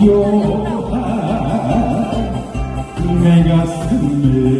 고요한 내 가슴에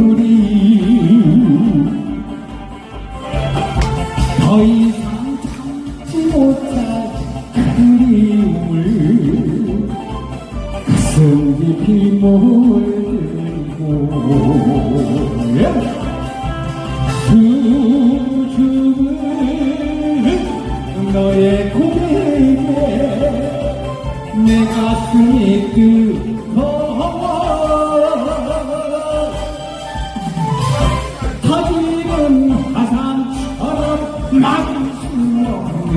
우리. 더 이상 참지 못할 그리움을 가슴 깊이 몰고 수줍은 너의 고백에 내 가슴이 뜨거워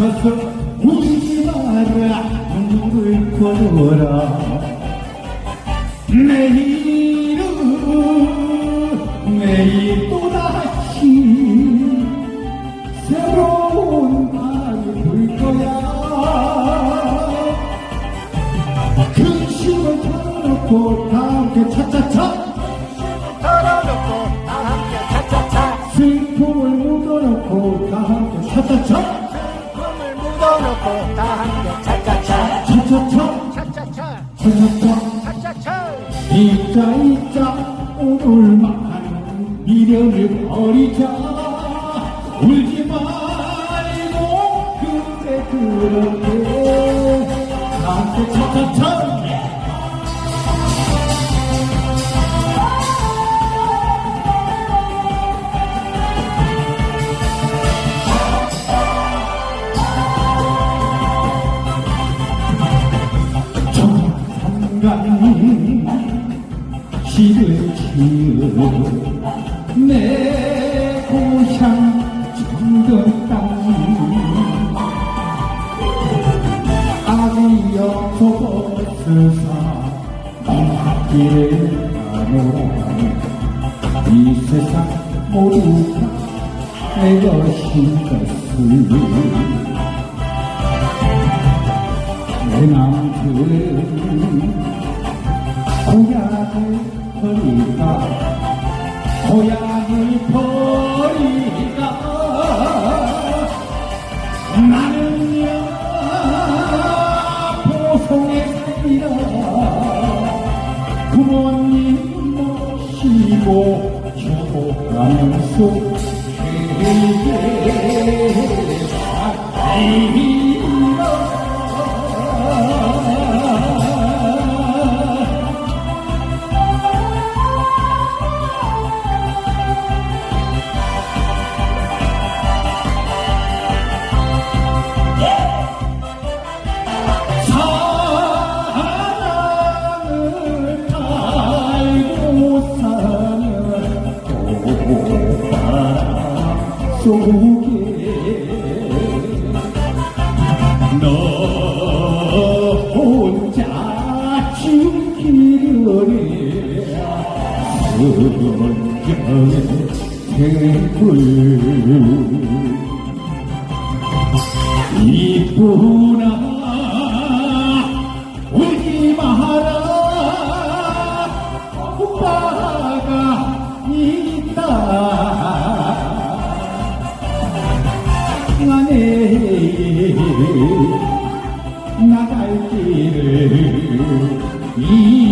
서서 울지 마라. 눈물을 걸어라. 내일은 내일 또다시 새로운 밤이 불 거야. 근심을 털어놓고 다 함께 차차차 차차차. 잊자 잊자 오늘만 미련을 버리자. 울지 말고 그때 그렇게. 함께 차차차 세상 이쁘나 울지 마라. 오빠가 있다. 안에 나갈 길을 이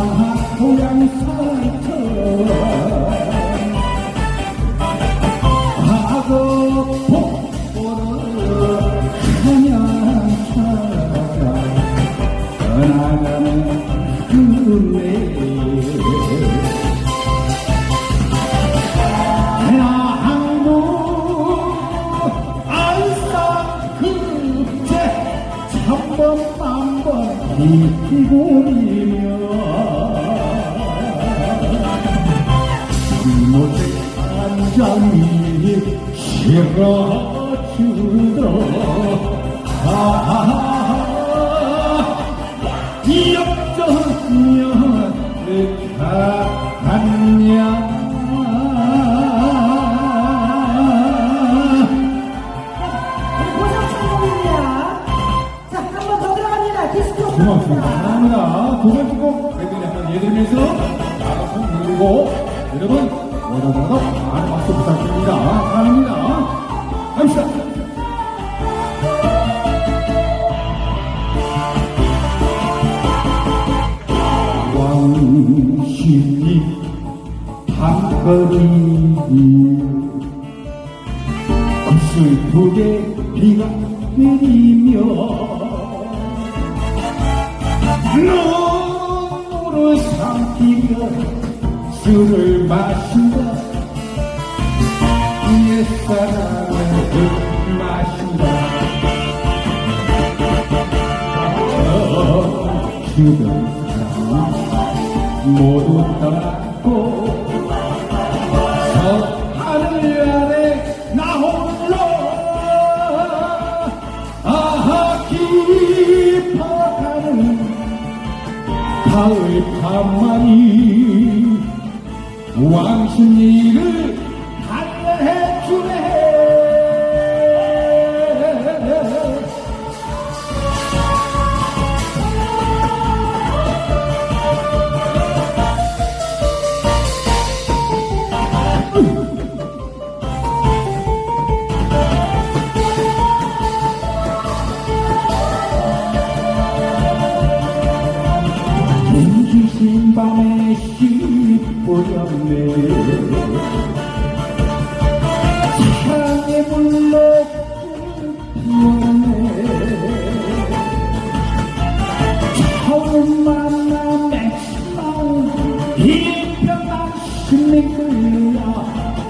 오마 고향 살터 하고 복보를 그네 비비고리며 못에 한장이 실어주더 고맙습니다. 감사합니다. 두 번째 곡 애들이 한번 예들면서 나가서 부르고 여러분 뭐라도 많은 박수 부탁드립니다. 사랑합니다. 갑시다. 왕신이 밤거리 슬프게 비가 내리며 눈으로 삼키며 술을 마신다. 옛사랑을 마신다. 저 주변 사람 모두 떠났고 가을 밤만이 왕신이를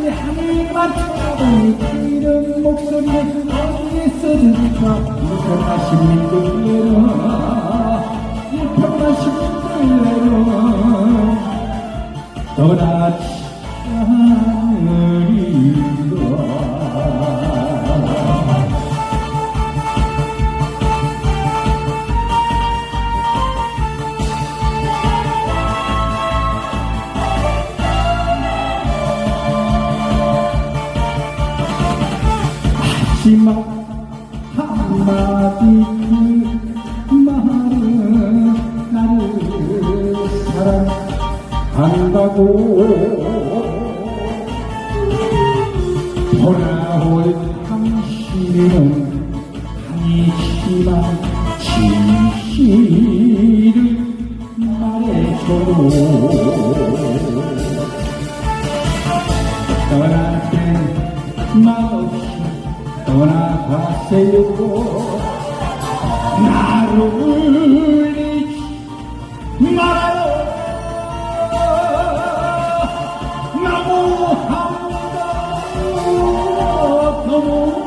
하루같이 하늘만 쳐다보니 이런 목소리에 어디에서 들을까? 이편하신 들레라 이편하신 들레라 떠나지 않으 마지막 한마디 그 말은 나를 사랑한다고. 돌아올 당신은 아니지만 진실을 말해줘 떠나 떠나가세요. 나를 잊지 말아요. 너무합니다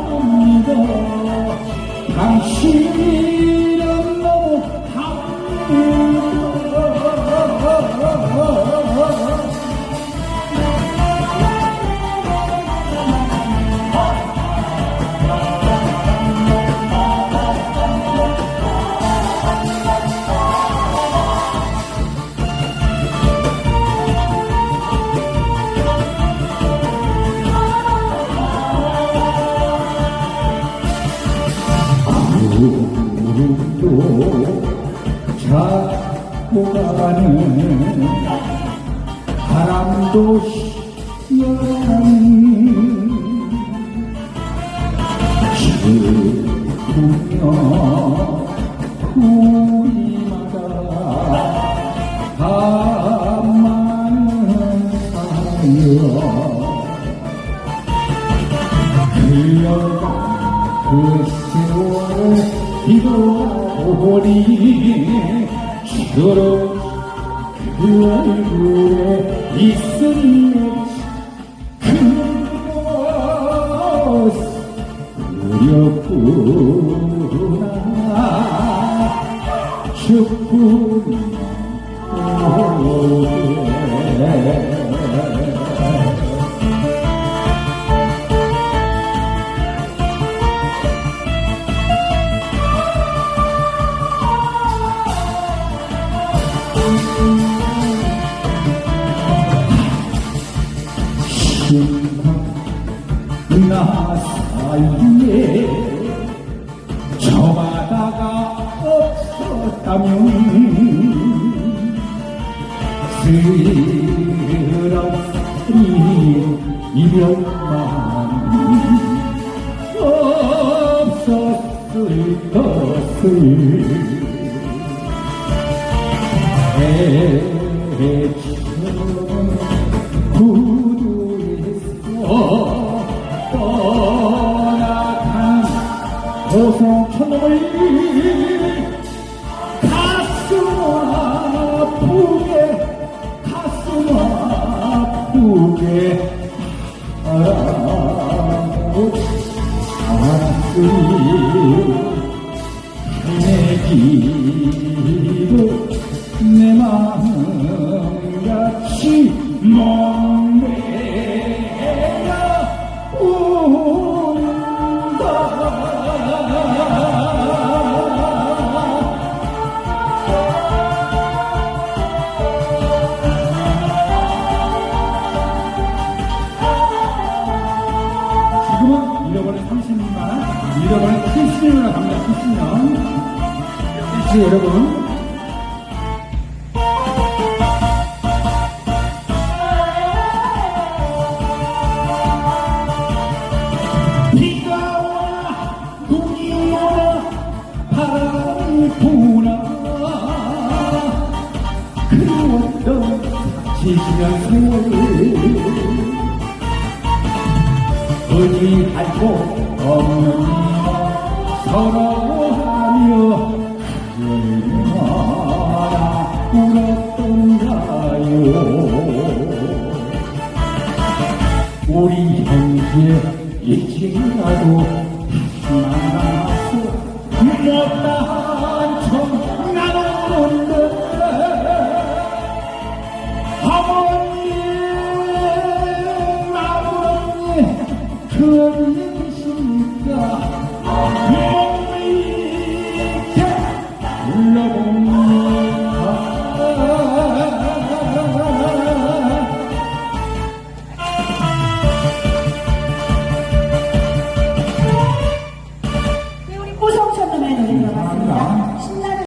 잡고 가는 바람도 시원한 지으며 우리마다 밤많은 사여 흘러간 그 세월을 뒤돌 아보니 저런 그 얼굴에 그곳 그렸구나 춥군 오 사이에 저 바다가 없었다면 쓰러니 이별만 없었을 것을 않았으니 내기 역시 여러분. 비가 와 눈이 와 바람이 부나 그리웠던 70년 세월 의지할 곳 없는 서러워하며 Amor.